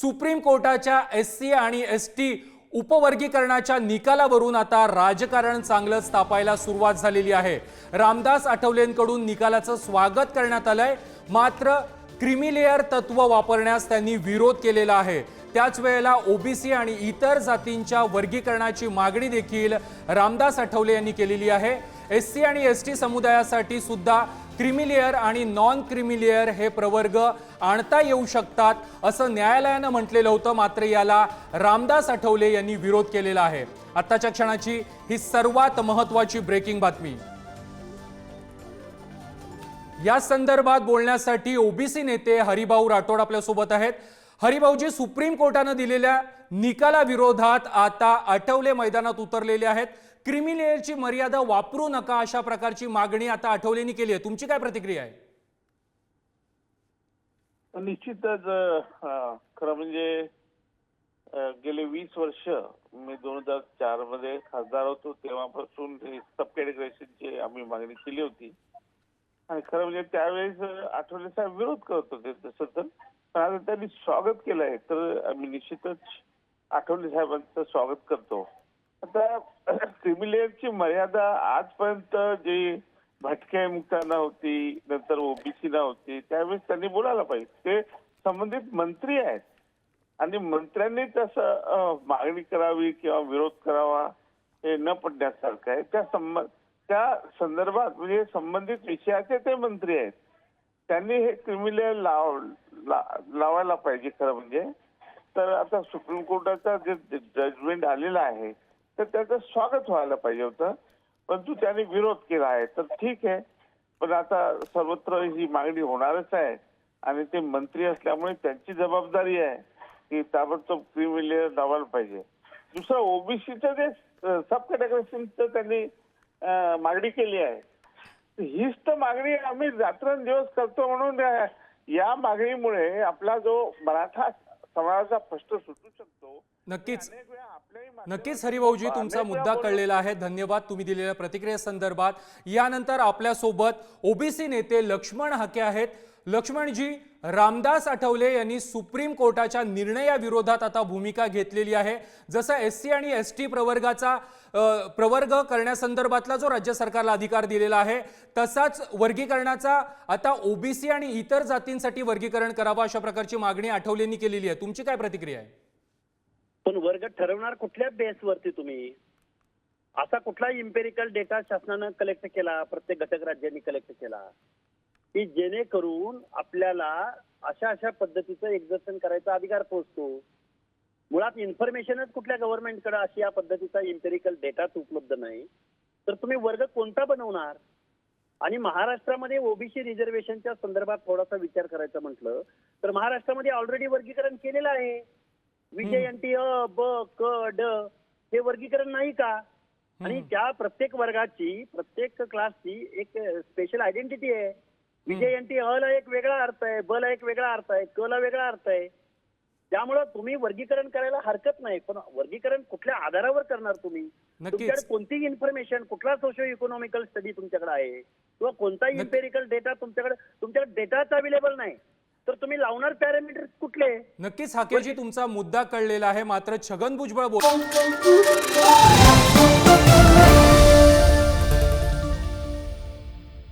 Supreme कोर्टाच्या S C आणि S T उपवर्गीकरणाच्या निकालावरून आता राजकारण चांगलंच तापायला सुरुवात झालेली आहे. रामदास आठवलेंकडून निकालाचं स्वागत करण्यात आलंय. मात्र क्रिमिलेअर तत्व वापरण्यास त्यांनी विरोध केलेला आहे. त्याच वेळेला ओबीसी आणि इतर जातींच्या वर्गीकरणाची मागणी देखील रामदास आठवले यांनी केलेली आहे. एस सी आणि एस टी समुदायासाठी सुद्धा क्रिमिलेअर आणि नॉन क्रिमिलेअर हे प्रवर्ग आणता येऊ शकतात असं न्यायालयानं म्हटलेलं होतं. मात्र याला रामदास आठवले यांनी विरोध केलेला आहे. आत्ताच्या क्षणाची ही सर्वात महत्वाची ब्रेकिंग बातमी. या संदर्भात बोलण्यासाठी ओबीसी नेते हरिभाऊ राठोड आपल्यासोबत आहेत. हरिभाऊजी सुप्रीम कोर्टानं दिलेल्या निकालाविरोधात आता आठवले मैदानात उतरलेले आहेत. क्रिमिलेअरची मर्यादा वापरू नका अशा प्रकारची मागणी आता आठवलेनी केली आहे. तुमची काय प्रतिक्रिया आहे? निश्चितच खरं म्हणजे गेले वीस वर्ष मी दोन हजार चारमध्ये खासदार होतो. तेव्हापासून सब कॅटेगरायझेशनची आम्ही मागणी केली होती. आणि खरं म्हणजे त्यावेळेस आठवले साहेब विरोध करत होते तसं तर. पण आता त्यांनी स्वागत केलं आहे. तर आम्ही निश्चितच आठवले साहेबांचं स्वागत करतो. आता क्रिमिलेअरची मर्यादा आजपर्यंत जे भटक्या मुक्तांना होती नंतर ओबीसीला होती त्यावेळेस त्यांनी बोलायला पाहिजे. ते संबंधित मंत्री आहेत. आणि मंत्र्यांनी तसं मागणी करावी किंवा विरोध करावा हे न पडण्यासारखं आहे. त्या संबंध त्या संदर्भात म्हणजे संबंधित विषयाचे ते मंत्री आहेत. त्यांनी हे क्रिमिलेअर लाव ला- लावायला पाहिजे खरं म्हणजे. तर आता सुप्रीम कोर्टाचा जे जजमेंट आलेला आहे तर त्याचं स्वागत व्हायला पाहिजे होतं. परंतु त्यांनी विरोध केला आहे तर ठीक आहे. पण आता सर्वत्र ही मागणी होणारच आहे. आणि ते मंत्री असल्यामुळे त्यांची जबाबदारी आहे की ताबडतोब क्रिमिनल लावायला पाहिजे. दुसरं ओबीसीचं जे सब कॅटेगरीचं त्यांनी मागणी केली आहे. हीच तर मागणी आम्ही रात्रंदिवस करतो म्हणून या- या मागणीमुळे आपला जो मराठा समाजाचा प्रश्न सुटू शकतो नक्कीच. नक्कीच हरिभाऊजी तुमचा मुद्दा. कळलेला आहे. धन्यवाद तुम्ही दिलेल्या प्रतिक्रियेसंदर्भात यानंतर आपल्यासोबत ओबीसी नेते लक्ष्मण हाके आहेत. लक्ष्मणजी रामदास आठवले यांनी सुप्रीम कोर्टाच्या निर्णयाविरोधात आता भूमिका घेतलेली आहे. जसं एस सी आणि एस टी प्रवर्गाचा प्रवर्ग करण्यासंदर्भातला जो राज्य सरकारला अधिकार दिलेला आहे तसाच वर्गीकरणाचा आता ओबीसी आणि इतर जातींसाठी वर्गीकरण करावं अशा प्रकारची मागणी आठवलेंनी केलेली आहे. तुमची काय प्रतिक्रिया आहे? पण वर्ग ठरवणार कुठल्या बेसवरती तुम्ही? असा कुठला इम्पेरिकल डेटा शासनानं कलेक्ट केला प्रत्येक घटक राज्यांनी कलेक्ट केला की जेणेकरून आपल्याला अशा अशा पद्धतीचं एक्झर्शन करायचा अधिकार पोहोचतो? मुळात इन्फॉर्मेशनच कुठल्या गव्हर्नमेंटकडे अशी या पद्धतीचा इम्पेरिकल डेटाच उपलब्ध नाही. तर तुम्ही वर्ग कोणता बनवणार? आणि महाराष्ट्रामध्ये ओबीसी रिझर्वेशनच्या संदर्भात थोडासा विचार करायचा म्हटलं तर महाराष्ट्रामध्ये ऑलरेडी वर्गीकरण केलेलं आहे. विजय एनटी अ ब क ड हे वर्गीकरण नाही का? आणि त्या प्रत्येक वर्गाची प्रत्येक क्लासची एक स्पेशल आयडेंटिटी आहे. विजय एनटी अ ला एक वेगळा अर्थ आहे ब ला एक वेगळा अर्थ आहे क ला वेगळा अर्थ आहे. त्यामुळं तुम्ही वर्गीकरण करायला हरकत नाही पण वर्गीकरण कुठल्या आधारावर करणार तुम्ही. तुमच्याकडे कोणती इन्फॉर्मेशन कुठला सोशो इकॉनॉमिकल स्टडी तुमच्याकडे आहे? किंवा कोणता इम्पेरिकल डेटा तुमच्याकडे तुमच्याकडे डेटाच अवेलेबल नाही. तुम्ही लावणार पॅरामीटर कुठले? नक्कीच हाकेजी तुमचा मुद्दा कळलेला आहे. मात्र छगन भुजबळ बोल